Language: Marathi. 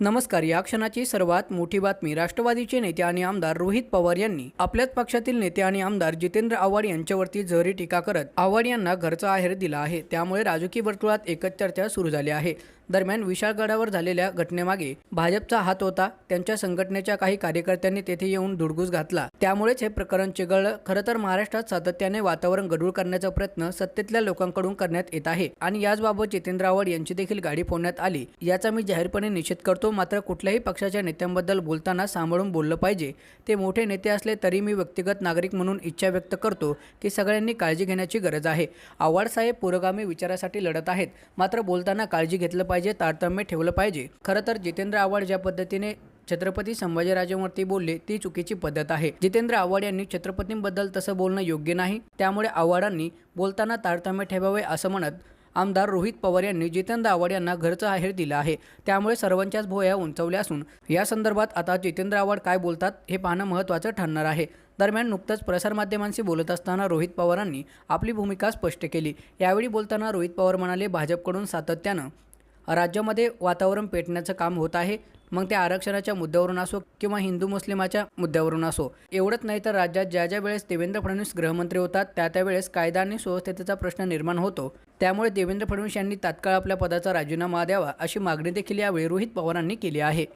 नमस्कार या क्षणाची सर्वात मोठी बातमी राष्ट्रवादीचे नेते आणि आमदार रोहित पवार यांनी. आपल्याच पक्षातील नेते आणि आमदार जितेंद्र आव्हाड यांच्यावरती जहरी टीका करत आव्हाड यांना घरचा आहेर दिला आहे. त्यामुळे राजकीय वर्तुळात एकच चर्चा सुरू झाली आहे. दरम्यान विशाळगडावर झालेल्या घटनेमागे भाजपचा हात होता. त्यांच्या संघटनेच्या काही कार्यकर्त्यांनी तेथे येऊन धुडगूस घातला. त्यामुळेच हे प्रकरण चिघळलं. खरं तर महाराष्ट्रात सातत्याने वातावरण गढूळ करण्याचा प्रयत्न सत्तेतल्या लोकांकडून करण्यात येत आहे. आणि याचबाबत जितेंद्र आव्हाड यांची देखील गाडी फोडण्यात आली. याचा मी जाहीरपणे निषेध करतो. मात्र कुठल्याही पक्षाच्या नेत्यांबद्दल बोलताना सांभाळून बोललं पाहिजे. ते मोठे नेते असले तरी मी व्यक्तिगत नागरिक म्हणून इच्छा व्यक्त करतो की सगळ्यांनी काळजी घेण्याची गरज आहे. आव्हाड साहेब पुरोगामी विचारासाठी लढत आहेत. मात्र बोलताना काळजी घेतलं पाहिजे तारतम्य ठेवलं पाहिजे. खरं तर जितेंद्र आव्हाड ज्या पद्धतीने छत्रपती संभाजीराजेंवरती बोलले ती चुकीची पद्धत आहे. जितेंद्र आव्हाड यांनी छत्रपतींबद्दल तसं बोलणं योग्य नाही. त्यामुळे आव्हाडांनी बोलताना तारतम्य ठेवावे असं म्हणत आमदार रोहित पवार यांनी जितेंद्र आव्हाड यांना घरचं आहेर दिलं आहे. त्यामुळे सर्वांच्याच भोया उंचवल्या असून या संदर्भात आता जितेंद्र आव्हाड काय बोलतात हे पाहणं महत्त्वाचं ठरणार आहे. दरम्यान नुकतंच प्रसारमाध्यमांशी बोलत असताना रोहित पवारांनी आपली भूमिका स्पष्ट केली. यावेळी बोलताना रोहित पवार म्हणाले भाजपकडून सातत्यानं राज्यामध्ये वातावरण पेटण्याचं काम होत आहे. मग ते आरक्षणाच्या मुद्द्यावरून असो किंवा हिंदू मुस्लिमाच्या मुद्द्यावरून असो. एवढंच नाही तर राज्यात ज्या ज्या वेळेस देवेंद्र फडणवीस गृहमंत्री होतात त्या त्यावेळेस कायदा आणि सुव्यवस्थेचा प्रश्न निर्माण होतो. त्यामुळे देवेंद्र फडणवीस यांनी तात्काळ आपल्या पदाचा राजीनामा द्यावा अशी मागणी देखील यावेळी रोहित पवारांनी केली आहे.